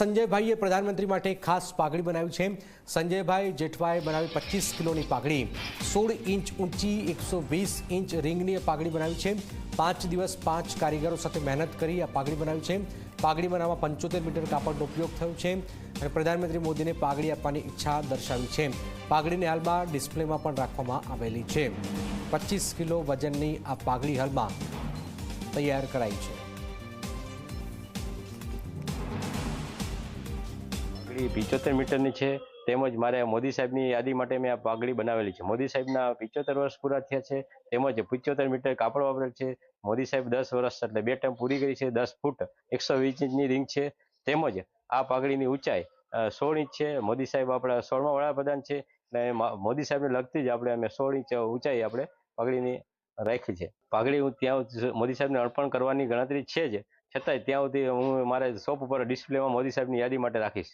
સંજયભાઈએ પ્રધાનમંત્રી માટે ખાસ પાઘડી બનાવી છે. સંજયભાઈ જેઠવાએ બનાવી પચીસ કિલોની પાઘડી. સોળ ઇંચ ઊંચી, એકસો વીસ ઇંચ રિંગની પાઘડી બનાવી છે. પાંચ દિવસ પાંચ કારીગરો સાથે મહેનત કરી આ પાઘડી બનાવી છે. પાઘડી બનાવવા પંચોતેર મીટર કાપડનો ઉપયોગ થયો છે અને પ્રધાનમંત્રી મોદીને પાઘડી આપવાની ઈચ્છા દર્શાવી છે. પાઘડીને હાલમાં ડિસ્પ્લેમાં પણ રાખવામાં આવેલી છે. પચીસ કિલો વજનની આ પાઘડી હાલમાં તૈયાર કરાઈ છે. પાઘડી પિચોતેર મીટરની છે. તેમજ મારે મોદી સાહેબની યાદી માટે મેં આ પાઘડી બનાવેલી છે. મોદી સાહેબના પિચોતેર વર્ષ પૂરા થયા છે. તેમજ પિચોતેર મીટર કાપડ વાપરેલ છે. મોદી સાહેબ દસ વર્ષ એટલે બે ટાઈમ પૂરી કરી છે. દસ ફૂટ એકસો વીસ ઇંચની રિંગ છે. તેમજ આ પાઘડીની ઊંચાઈ સોળ ઇંચ છે. મોદી સાહેબ આપણા સોળમાં વડાપ્રધાન છે. અને મોદી સાહેબને લગતી જ આપણે અમે સોળ ઇંચ ઊંચાઈ આપણે પાઘડીની રાખી છે. પાઘડી હું ત્યાં મોદી સાહેબને અર્પણ કરવાની ગણતરી છે જ. છતાંય ત્યાં સુધી હું મારે શોપ ઉપર ડિસ્પ્લેમાં મોદી સાહેબની યાદી માટે રાખીશ.